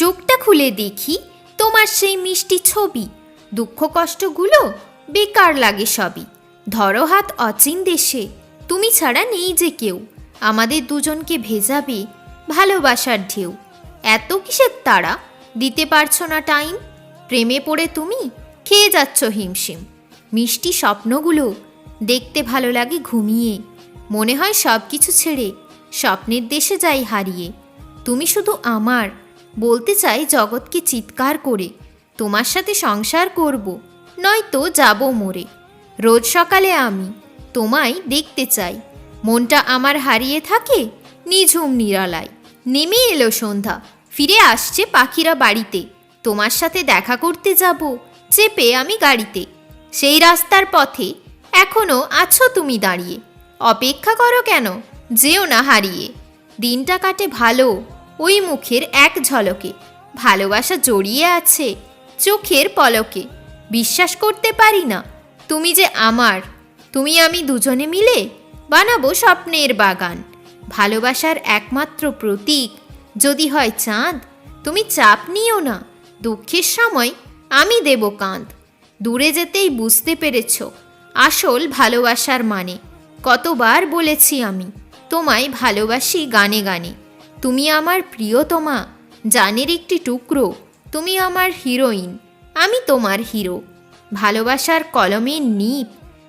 চোখটা খুলে দেখি তোমার সেই মিষ্টি ছবি। দুঃখ কষ্টগুলো বেকার লাগে সবই। ধরো হাত অচিন দেশে, তুমি ছাড়া নেই যে কেউ। আমাদের দুজনকে ভেজাবে, ভালোবাসার ঢেউ। এত কিসের তারা দিতে পারছ না টাইম? প্রেমে পড়ে তুমি? খেয়ে যাচ্ছ হিমশিম। মিষ্টি স্বপ্নগুলো দেখতে ভালো লাগে ঘুমিয়ে। মনে হয় সব কিছু ছেড়ে স্বপ্নের দেশে যাই হারিয়ে। তুমি শুধু আমার বলতে চাই জগৎকে চিৎকার করে, তোমার সাথে সংসার করব, নয়তো যাব মোরে। রোজ সকালে আমি তোমায় দেখতে চাই, মনটা আমার হারিয়ে থাকে নিঝুম নিরালায়। নেমে এলো সন্ধ্যা, ফিরে আসছে পাখিরা বাড়িতে, তোমার সাথে দেখা করতে যাব চেপে আমি গাড়িতে। সেই রাস্তার পথে এখনও আছো তুমি দাঁড়িয়ে, অপেক্ষা করো কেন, যেও না হারিয়ে। দিনটা কাটে ভালো ওই মুখের এক ঝলকে। ভালোবাসা জড়িয়ে আছে চোখের পলকে। বিশ্বাস করতে পারি না, তুমি যে আমার, তুমি আমি দুজনে মিলে বানাবো স্বপ্নের বাগান। ভালোবাসার একমাত্র প্রতীক, যদি হয় চাঁদ, তুমি চাপ নিও না, দুঃখের সময় আমি দেব কাঁদ দূরে যেতেই বুঝতে পেরেছ, আসল ভালোবাসার মানে। কতবার বলেছি আমি, তোমায় ভালোবাসি গানে গানে। তুমি আমার প্রিয়তমা, জানের একটি টুকরো, তুমি আমার হিরোইন, আমি তোমার হিরো। ভালোবাসার কলমের নিপ,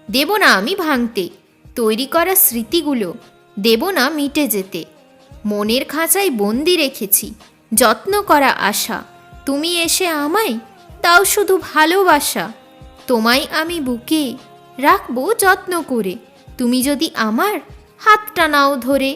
দেব না আমি ভাঙতে, তৈরি করা স্মৃতিগুলো, দেব না মিটে যেতে। মনের খাঁচায় বন্দি রেখেছি, যত্ন করা আশা, তুমি এসে আমায় তাও শুধু ভালোবাসা। তোমায় আমি বুকে রাখব যত্ন করে, তুমি যদি আমার হাতটা নাও ধরে